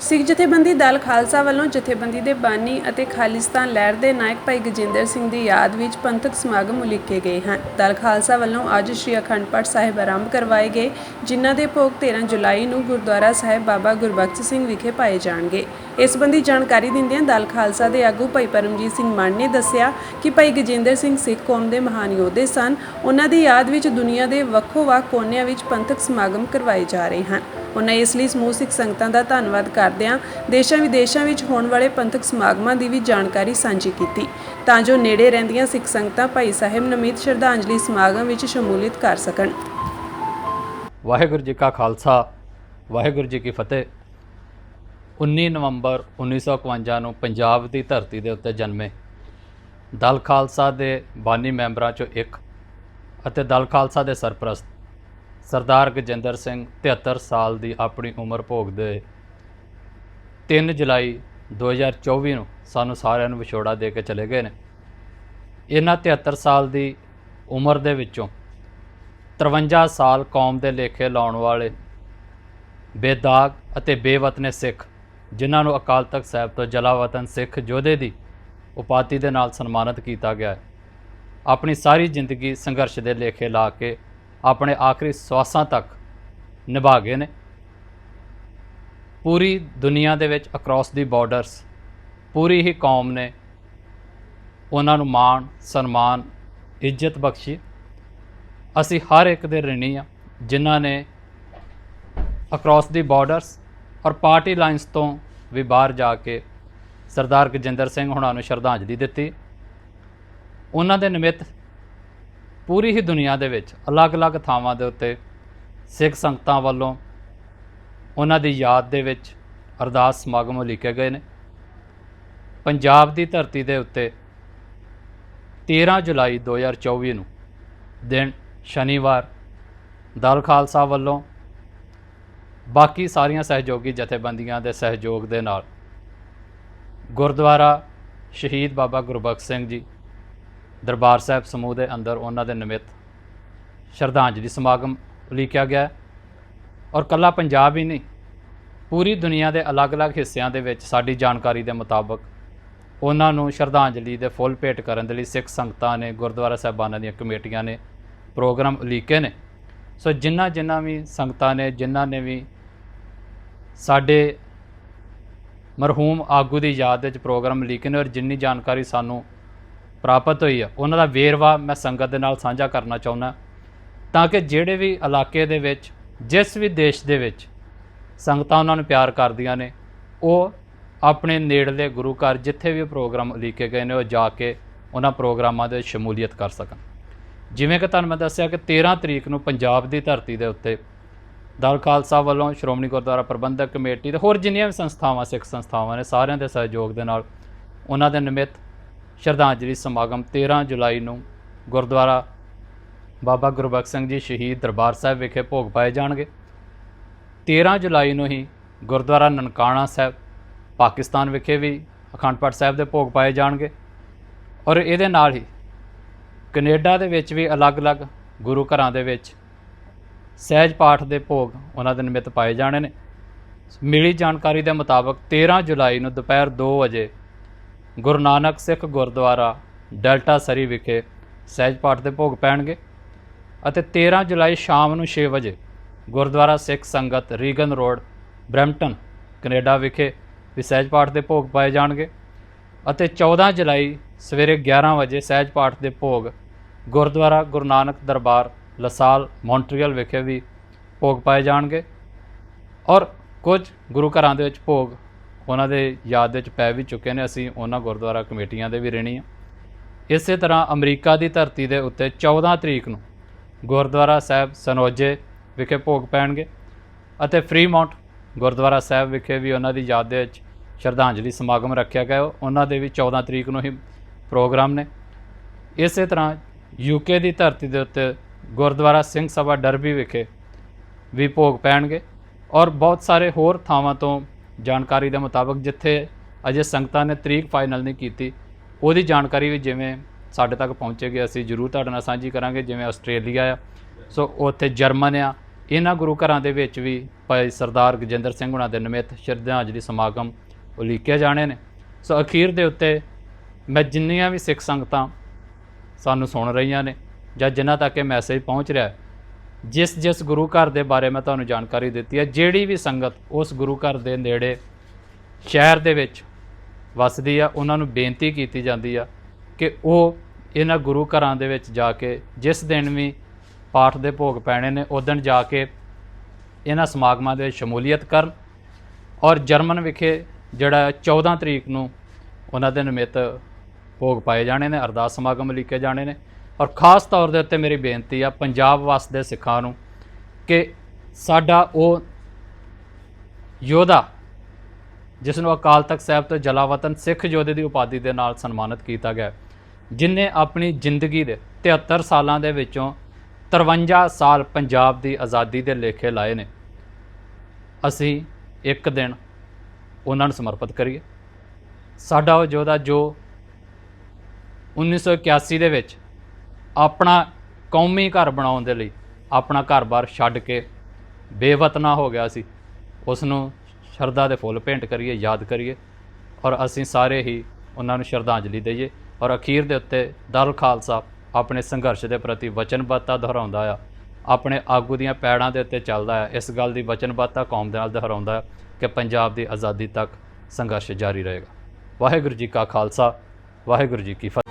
ਸਿੱਖ ਜਥੇਬੰਦੀ ਦਲ ਖਾਲਸਾ ਵੱਲੋਂ ਜਥੇਬੰਦੀ ਦੇ ਬਾਨੀ ਅਤੇ ਖਾਲਿਸਤਾਨ ਲਹਿਰ ਦੇ ਨਾਇਕ ਭਾਈ ਗਜਿੰਦਰ ਸਿੰਘ ਦੀ ਯਾਦ ਵਿੱਚ ਪੰਥਕ ਸਮਾਗਮ ਉਲੀਕੇ ਗਏ ਹਨ। ਦਲ ਖਾਲਸਾ ਵੱਲੋਂ ਅੱਜ ਸ਼੍ਰੀ ਅਖੰਡ ਪਾਠ ਸਾਹਿਬ ਆਰੰਭ ਕਰਵਾਏ ਗਏ, ਜਿਨ੍ਹਾਂ ਦੇ ਭੋਗ 13 ਜੁਲਾਈ ਨੂੰ ਗੁਰਦੁਆਰਾ ਸਾਹਿਬ ਬਾਬਾ ਗੁਰਬਖਸ਼ ਸਿੰਘ ਵਿਖੇ ਪਾਏ ਜਾਣਗੇ। ਇਸ ਸੰਬੰਧੀ ਜਾਣਕਾਰੀ ਦਿੰਦਿਆਂ ਦਲ ਖਾਲਸਾ ਦੇ ਆਗੂ ਭਾਈ ਪਰਮਜੀਤ ਸਿੰਘ ਮਾਨ ਨੇ ਦੱਸਿਆ ਕਿ ਭਾਈ ਗਜਿੰਦਰ ਸਿੰਘ ਸਿੱਖ ਕੌਮ ਦੇ ਮਹਾਨ ਯੋਧੇ ਸਨ। ਉਹਨਾਂ ਦੀ ਯਾਦ ਵਿੱਚ ਦੁਨੀਆ ਦੇ ਵੱਖੋ-ਵੱਖ ਕੋਨਿਆਂ ਵਿੱਚ ਪੰਥਕ ਸਮਾਗਮ ਕਰਵਾਏ ਜਾ ਰਹੇ ਹਨ। ਉਹਨਾਂ ਇਸ ਲਈ ਸਮੂਹ ਸਿੱਖ ਸੰਗਤਾਂ ਦਾ ਧੰਨਵਾਦ ਕਰਦਿਆਂ ਦੇਸ਼ਾਂ ਵਿਦੇਸ਼ਾਂ ਵਿੱਚ ਹੋਣ ਵਾਲੇ ਪੰਥਕ ਸਮਾਗਮਾਂ ਦੀ ਵੀ ਜਾਣਕਾਰੀ ਸਾਂਝੀ ਕੀਤੀ। ਤਾਂ ਜੋ ਨੇੜੇ ਰਹਿੰਦੀਆਂ ਸਿੱਖ ਸੰਗਤਾਂ ਭਾਈ ਸਾਹਿਬ ਨਮਿਤ ਸ਼ਰਧਾਂਜਲੀ ਸਮਾਗਮ ਵਿੱਚ ਸ਼ਮੂਲੀਅਤ ਕਰ ਸਕਣ। ਵਾਹਿਗੁਰੂ ਜੀ ਕਾ ਖਾਲਸਾ, ਵਾਹਿਗੁਰੂ ਜੀ ਕੀ ਫਤਿਹ। 19 ਨਵੰਬਰ 1951 ਨੂੰ ਪੰਜਾਬ ਦੀ ਧਰਤੀ ਦੇ ਉੱਤੇ ਜਨਮੇ ਦਲ ਖਾਲਸਾ ਦੇ ਬਾਨੀ ਮੈਂਬਰਾਂ ਚੋਂ ਇੱਕ ਅਤੇ ਦਲ ਖਾਲਸਾ ਦੇ ਸਰਪ੍ਰਸਤ ਸਰਦਾਰ ਗਜਿੰਦਰ ਸਿੰਘ 73 ਸਾਲ ਦੀ ਆਪਣੀ ਉਮਰ ਭੋਗਦੇ 3 ਜੁਲਾਈ 2024 ਨੂੰ ਸਾਨੂੰ ਸਾਰਿਆਂ ਨੂੰ ਵਿਛੋੜਾ ਦੇ ਕੇ ਚਲੇ ਗਏ ਨੇ। ਇਹਨਾਂ 73 ਸਾਲ ਦੀ ਉਮਰ ਦੇ ਵਿੱਚੋਂ 53 ਸਾਲ ਕੌਮ ਦੇ ਲੇਖੇ ਲਾਉਣ ਵਾਲੇ ਬੇਦਾਗ ਅਤੇ ਬੇਵਤਨੇ ਸਿੱਖ, ਜਿਨ੍ਹਾਂ ਨੂੰ ਅਕਾਲ ਤਖਤ ਸਾਹਿਬ ਤੋਂ ਜਲਾਵਤਨ ਸਿੱਖ ਯੋਧੇ ਦੀ ਉਪਾਧੀ ਦੇ ਨਾਲ ਸਨਮਾਨਿਤ ਕੀਤਾ ਗਿਆ ਹੈ। ਆਪਣੀ ਸਾਰੀ ਜ਼ਿੰਦਗੀ ਸੰਘਰਸ਼ ਦੇ ਲੇਖੇ ਲਾ ਕੇ ਆਪਣੇ ਆਖਰੀ ਸਵਾਸਾਂ ਤੱਕ ਨਿਭਾ ਗਏ ਨੇ। ਪੂਰੀ ਦੁਨੀਆ ਦੇ ਵਿੱਚ ਅਕ੍ਰੋਸ ਦੀ ਬਾਰਡਰਸ ਪੂਰੀ ਹੀ ਕੌਮ ਨੇ ਉਹਨਾਂ ਨੂੰ ਮਾਣ, ਸਨਮਾਨ, ਇੱਜ਼ਤ ਬਖਸ਼ੀ। ਅਸੀਂ ਹਰ ਇੱਕ ਦੇ ਰਿਣੀ ਆ ਜਿਨ੍ਹਾਂ ਨੇ ਅਕ੍ਰੋਸ ਦੀ ਬਾਰਡਰਸ ਔਰ ਪਾਰਟੀ ਲਾਈਨਸ ਤੋਂ ਵੀ ਬਾਹਰ ਜਾ ਕੇ ਸਰਦਾਰ ਗਜਿੰਦਰ ਸਿੰਘ ਹੁਣਾਂ ਨੂੰ ਸ਼ਰਧਾਂਜਲੀ ਦਿੱਤੀ। ਉਹਨਾਂ ਦੇ ਨਿਮਿਤ ਪੂਰੀ ਹੀ ਦੁਨੀਆ ਦੇ ਵਿੱਚ ਅਲੱਗ-ਅਲੱਗ ਥਾਵਾਂ ਦੇ ਉੱਤੇ ਸਿੱਖ ਸੰਗਤਾਂ ਵੱਲੋਂ ਉਹਨਾਂ ਦੀ ਯਾਦ ਦੇ ਵਿੱਚ ਅਰਦਾਸ ਸਮਾਗਮ ਉਲੀਕੇ ਗਏ ਨੇ। ਪੰਜਾਬ ਦੀ ਧਰਤੀ ਦੇ ਉੱਤੇ 13 ਜੁਲਾਈ 2024 ਨੂੰ ਦਿਨ ਸ਼ਨੀਵਾਰ ਦਲ ਖਾਲਸਾ ਵੱਲੋਂ ਬਾਕੀ ਸਾਰੀਆਂ ਸਹਿਯੋਗੀ ਜਥੇਬੰਦੀਆਂ ਦੇ ਸਹਿਯੋਗ ਦੇ ਨਾਲ ਗੁਰਦੁਆਰਾ ਸ਼ਹੀਦ ਬਾਬਾ ਗੁਰਬਖਸ਼ ਸਿੰਘ ਜੀ ਦਰਬਾਰ ਸਾਹਿਬ ਸਮੂਹ ਦੇ ਅੰਦਰ ਉਹਨਾਂ ਦੇ ਨਿਮਿਤ ਸ਼ਰਧਾਂਜਲੀ ਸਮਾਗਮ ਉਲੀਕਿਆ ਗਿਆ ਹੈ। ਔਰ ਕੱਲਾ ਪੰਜਾਬ ਹੀ ਨਹੀਂ, ਪੂਰੀ ਦੁਨੀਆ ਦੇ ਅਲੱਗ-ਅਲੱਗ ਹਿੱਸਿਆਂ ਦੇ ਵਿੱਚ ਸਾਡੀ ਜਾਣਕਾਰੀ ਦੇ ਮੁਤਾਬਕ ਉਹਨਾਂ ਨੂੰ ਸ਼ਰਧਾਂਜਲੀ ਦੇ ਫੁੱਲ ਭੇਟ ਕਰਨ ਦੇ ਲਈ ਸਿੱਖ ਸੰਗਤਾਂ ਨੇ, ਗੁਰਦੁਆਰਾ ਸਾਹਿਬਾਨਾਂ ਦੀਆਂ ਕਮੇਟੀਆਂ ਨੇ ਪ੍ਰੋਗਰਾਮ ਉਲੀਕੇ ਨੇ ਸੋ ਜਿਨ੍ਹਾਂ ਜਿਨ੍ਹਾਂ ਵੀ ਸੰਗਤਾਂ ਨੇ ਜਿਨ੍ਹਾਂ ਨੇ ਵੀ ਸਾਡੇ ਮਰਹੂਮ ਆਗੂ ਦੀ ਯਾਦ ਵਿੱਚ ਪ੍ਰੋਗਰਾਮ ਉਲੀਕੇ ਨੇ ਔਰ ਜਿੰਨੀ ਜਾਣਕਾਰੀ ਸਾਨੂੰ ਪ੍ਰਾਪਤ ਹੋਈ ਆ। ਉਹਨਾਂ ਦਾ ਵੇਰਵਾ ਮੈਂ ਸੰਗਤ ਦੇ ਨਾਲ ਸਾਂਝਾ ਕਰਨਾ ਚਾਹੁੰਦਾ। ਤਾਂ ਕਿ ਜਿਹੜੇ ਵੀ ਇਲਾਕੇ ਦੇ ਵਿੱਚ, ਜਿਸ ਵੀ ਦੇਸ਼ ਦੇ ਵਿੱਚ ਸੰਗਤਾਂ ਉਹਨਾਂ ਨੂੰ ਪਿਆਰ ਕਰਦੀਆਂ ਨੇ, ਉਹ ਆਪਣੇ ਨੇੜਲੇ ਗੁਰੂ ਘਰ ਜਿੱਥੇ ਵੀ ਪ੍ਰੋਗਰਾਮ ਉਲੀਕੇ ਗਏ ਨੇ, ਉਹ ਜਾ ਕੇ ਉਹਨਾਂ ਪ੍ਰੋਗਰਾਮਾਂ ਦੇ ਸ਼ਮੂਲੀਅਤ ਕਰ ਸਕਣ। ਜਿਵੇਂ ਕਿ ਤੁਹਾਨੂੰ ਮੈਂ ਦੱਸਿਆ ਕਿ 13 ਤਰੀਕ ਨੂੰ ਪੰਜਾਬ ਦੀ ਧਰਤੀ ਦੇ ਉੱਤੇ ਦਲ ਖਾਲਸਾ ਵੱਲੋਂ ਸ਼੍ਰੋਮਣੀ ਗੁਰਦੁਆਰਾ ਪ੍ਰਬੰਧਕ ਕਮੇਟੀ ਤੇ ਹੋਰ ਜਿੰਨੀਆਂ ਵੀ ਸੰਸਥਾਵਾਂ, ਸਿੱਖ ਸੰਸਥਾਵਾਂ ਨੇ, ਸਾਰਿਆਂ ਦੇ ਸਹਿਯੋਗ ਦੇ ਨਾਲ ਉਹਨਾਂ ਦੇ ਨਿਮਿਤ ਸ਼ਰਧਾਂਜਲੀ ਸਮਾਗਮ 13 ਜੁਲਾਈ ਨੂੰ ਗੁਰਦੁਆਰਾ ਬਾਬਾ ਗੁਰਬਖਸ਼ ਸਿੰਘ ਜੀ ਸ਼ਹੀਦ ਦਰਬਾਰ ਸਾਹਿਬ ਵਿਖੇ ਭੋਗ ਪਾਏ ਜਾਣਗੇ। 13 ਜੁਲਾਈ ਨੂੰ ਹੀ ਗੁਰਦੁਆਰਾ ਨਨਕਾਣਾ ਸਾਹਿਬ, ਪਾਕਿਸਤਾਨ ਵਿਖੇ ਵੀ ਅਖੰਡ ਪਾਠ ਸਾਹਿਬ ਦੇ ਭੋਗ ਪਾਏ ਜਾਣਗੇ ਔਰ ਇਹਦੇ ਨਾਲ ਹੀ ਕੈਨੇਡਾ ਦੇ ਵਿੱਚ ਵੀ ਅਲੱਗ-ਅਲੱਗ ਗੁਰੂ ਘਰਾਂ ਦੇ ਵਿੱਚ ਸਹਿਜ ਪਾਠ ਦੇ ਭੋਗ ਉਹਨਾਂ ਦੇ ਨਿਮਿਤ ਪਾਏ ਜਾਣੇ ਨੇ। ਮਿਲੀ ਜਾਣਕਾਰੀ ਦੇ ਮੁਤਾਬਕ 13 ਜੁਲਾਈ ਨੂੰ ਦੁਪਹਿਰ 2 ਵਜੇ ਗੁਰੂ ਨਾਨਕ ਸਿੱਖ ਗੁਰਦੁਆਰਾ ਡੈਲਟਾ ਸਰੀ ਵਿਖੇ ਸਹਿਜ ਪਾਠ ਦੇ ਭੋਗ ਪੈਣਗੇ ਅਤੇ 13 ਜੁਲਾਈ ਸ਼ਾਮ ਨੂੰ 6 ਵਜੇ ਗੁਰਦੁਆਰਾ ਸਿੱਖ ਸੰਗਤ ਰੀਗਨ ਰੋਡ, ਬ੍ਰੈਂਪਟਨ, ਕੈਨੇਡਾ ਵਿਖੇ ਵੀ ਸਹਿਜ ਪਾਠ ਦੇ ਭੋਗ ਪਾਏ ਜਾਣਗੇ ਅਤੇ 14 ਜੁਲਾਈ ਸਵੇਰੇ 11 ਵਜੇ ਸਹਿਜ ਪਾਠ ਦੇ ਭੋਗ ਗੁਰਦੁਆਰਾ ਗੁਰੂ ਨਾਨਕ ਦਰਬਾਰ, ਲਸਾਲ, ਮੌਂਟਰੀਅਲ ਵਿਖੇ ਵੀ ਭੋਗ ਪਾਏ ਜਾਣਗੇ ਔਰ ਕੁਝ ਗੁਰੂ ਘਰਾਂ ਦੇ ਵਿੱਚ ਭੋਗ ਉਹਨਾਂ ਦੇ ਯਾਦ ਵਿੱਚ ਪੈ ਵੀ ਚੁੱਕੇ ਨੇ, ਅਸੀਂ ਉਹਨਾਂ ਗੁਰਦੁਆਰਾ ਕਮੇਟੀਆਂ ਦੇ ਵੀ ਰਹਿਣੀ ਆ। ਇਸੇ ਤਰ੍ਹਾਂ ਅਮਰੀਕਾ ਦੀ ਧਰਤੀ ਦੇ ਉੱਤੇ 14 ਤਰੀਕ ਨੂੰ ਗੁਰਦੁਆਰਾ ਸਾਹਿਬ ਸਨੋਜੇ ਵਿਖੇ ਭੋਗ ਪੈਣਗੇ ਅਤੇ ਫਰੀਮਾਉਂਟ ਗੁਰਦੁਆਰਾ ਸਾਹਿਬ ਵਿਖੇ ਵੀ ਉਹਨਾਂ ਦੀ ਯਾਦ ਦੇ ਵਿੱਚ ਸ਼ਰਧਾਂਜਲੀ ਸਮਾਗਮ ਰੱਖਿਆ ਗਿਆ। ਉਹਨਾਂ ਦੇ ਵੀ 14 ਤਰੀਕ ਨੂੰ ਹੀ ਪ੍ਰੋਗਰਾਮ ਨੇ। ਇਸੇ ਤਰ੍ਹਾਂ ਯੂਕੇ ਦੀ ਧਰਤੀ ਦੇ ਉੱਤੇ ਗੁਰਦੁਆਰਾ ਸਿੰਘ ਸਭਾ ਡਰਬੀ ਵਿਖੇ ਵੀ ਭੋਗ ਪੈਣਗੇ ਔਰ ਬਹੁਤ ਸਾਰੇ ਹੋਰ ਥਾਵਾਂ ਤੋਂ ਜਾਣਕਾਰੀ ਦੇ ਮੁਤਾਬਕ ਜਿੱਥੇ ਅਜੇ ਸੰਗਤਾਂ ਨੇ ਤਰੀਕ ਫਾਈਨਲ ਨਹੀਂ ਕੀਤੀ, ਉਹਦੀ ਜਾਣਕਾਰੀ ਵੀ ਜਿਵੇਂ ਸਾਡੇ ਤੱਕ ਪਹੁੰਚੇਗੀ, ਅਸੀਂ ਜ਼ਰੂਰ ਤੁਹਾਡੇ ਨਾਲ ਸਾਂਝੀ ਕਰਾਂਗੇ, ਜਿਵੇਂ ਆਸਟ੍ਰੇਲੀਆ ਆ। ਸੋ ਉੱਥੇ ਜਰਮਨ ਆ। ਇਹਨਾਂ ਗੁਰੂ ਘਰਾਂ ਦੇ ਵਿੱਚ ਵੀ ਭਾਈ ਸਰਦਾਰ ਗਜਿੰਦਰ ਸਿੰਘ ਹੁਣਾਂ ਦੇ ਨਿਮਿਤ ਸ਼ਰਧਾਂਜਲੀ ਸਮਾਗਮ ਉਲੀਕੇ ਜਾਣੇ ਨੇ। ਸੋ ਅਖੀਰ ਦੇ ਉੱਤੇ ਮੈਂ ਜਿੰਨੀਆਂ ਵੀ ਸਿੱਖ ਸੰਗਤਾਂ ਸਾਨੂੰ ਸੁਣ ਰਹੀਆਂ ਨੇ ਜਾਂ ਜਿਨ੍ਹਾਂ ਤੱਕ ਇਹ ਮੈਸੇਜ ਪਹੁੰਚ ਰਿਹਾ ਹੈ ਜਿਸ ਜਿਸ ਗੁਰੂ ਘਰ ਦੇ ਬਾਰੇ ਮੈਂ ਤੁਹਾਨੂੰ ਜਾਣਕਾਰੀ ਦਿੱਤੀ ਹੈ, ਜਿਹੜੀ ਵੀ ਸੰਗਤ ਉਸ ਗੁਰੂ ਘਰ ਦੇ ਨੇੜੇ ਸ਼ਹਿਰ ਦੇ ਵਿੱਚ ਵਸਦੀ ਆ, ਉਹਨਾਂ ਨੂੰ ਬੇਨਤੀ ਕੀਤੀ ਜਾਂਦੀ ਆ ਕਿ ਉਹ ਇਹਨਾਂ ਗੁਰੂ ਘਰਾਂ ਦੇ ਵਿੱਚ ਜਾ ਕੇ, ਜਿਸ ਦਿਨ ਵੀ ਪਾਠ ਦੇ ਭੋਗ ਪੈਣੇ ਨੇ, ਉਸ ਦਿਨ ਜਾ ਕੇ ਇਹਨਾਂ ਸਮਾਗਮਾਂ ਦੇ ਸ਼ਮੂਲੀਅਤ ਕਰਨ ਔਰ ਜਰਮਨ ਵਿਖੇ ਜਿਹੜਾ 14 ਤਰੀਕ ਨੂੰ ਉਹਨਾਂ ਦੇ ਨਿਮਿਤ ਭੋਗ ਪਾਏ ਜਾਣੇ ਨੇ, ਅਰਦਾਸ ਸਮਾਗਮ ਲਿਖੇ ਜਾਣੇ ਨੇ। ਔਰ ਖਾਸ ਤੌਰ ਦੇ ਉੱਤੇ ਮੇਰੀ ਬੇਨਤੀ ਆ ਪੰਜਾਬ ਵਸਦੇ ਸਿੱਖਾਂ ਨੂੰ ਕਿ ਸਾਡਾ ਉਹ ਯੋਧਾ ਜਿਸ ਨੂੰ ਅਕਾਲ ਤਖਤ ਸਾਹਿਬ ਤੋਂ ਜਲਾਵਤਨ ਸਿੱਖ ਯੋਧੇ ਦੀ ਉਪਾਧੀ ਦੇ ਨਾਲ ਸਨਮਾਨਿਤ ਕੀਤਾ ਗਿਆ, ਜਿਨੇ ਆਪਣੀ ਜ਼ਿੰਦਗੀ ਦੇ 73 ਸਾਲਾਂ ਦੇ ਵਿੱਚੋਂ 53 ਸਾਲ ਪੰਜਾਬ ਦੀ ਆਜ਼ਾਦੀ ਦੇ ਲੇਖੇ ਲਾਏ ਨੇ। ਅਸੀਂ ਇੱਕ ਦਿਨ ਉਹਨਾਂ ਨੂੰ ਸਮਰਪਿਤ ਕਰੀਏ। ਸਾਡਾ ਉਹ ਯੋਧਾ ਜੋ 1981 ਦੇ ਵਿੱਚ ਆਪਣਾ ਕੌਮੀ ਘਰ ਬਣਾਉਣ ਦੇ ਲਈ ਆਪਣਾ ਘਰ-ਬਾਰ ਛੱਡ ਕੇ ਬੇਵਤਨਾ ਹੋ ਗਿਆ ਸੀ। ਉਸ ਨੂੰ ਸ਼ਰਧਾ ਦੇ ਫੁੱਲ ਭੇਂਟ ਕਰੀਏ, ਯਾਦ ਕਰੀਏ ਔਰ ਅਸੀਂ ਸਾਰੇ ਹੀ ਉਹਨਾਂ ਨੂੰ ਸ਼ਰਧਾਂਜਲੀ ਦਈਏ ਔਰ ਅਖੀਰ ਦੇ ਉੱਤੇ ਦਲ ਖਾਲਸਾ ਆਪਣੇ ਸੰਘਰਸ਼ ਦੇ ਪ੍ਰਤੀ ਵਚਨਬੱਧਤਾ ਦੁਹਰਾਉਂਦਾ ਆ। ਆਪਣੇ ਆਗੂ ਦੀਆਂ ਪੈੜਾਂ ਦੇ ਉੱਤੇ ਚੱਲਦਾ ਹੈ ਇਸ ਗੱਲ ਦੀ ਵਚਨਬੱਧਤਾ ਕੌਮ ਦੇ ਨਾਲ ਦੁਹਰਾਉਂਦਾ ਹੈ ਕਿ ਪੰਜਾਬ ਦੀ ਆਜ਼ਾਦੀ ਤੱਕ ਸੰਘਰਸ਼ ਜਾਰੀ ਰਹੇਗਾ। ਵਾਹਿਗੁਰੂ ਜੀ ਕਾ ਖਾਲਸਾ, ਵਾਹਿਗੁਰੂ ਜੀ ਕੀ ਫਤਿਹ।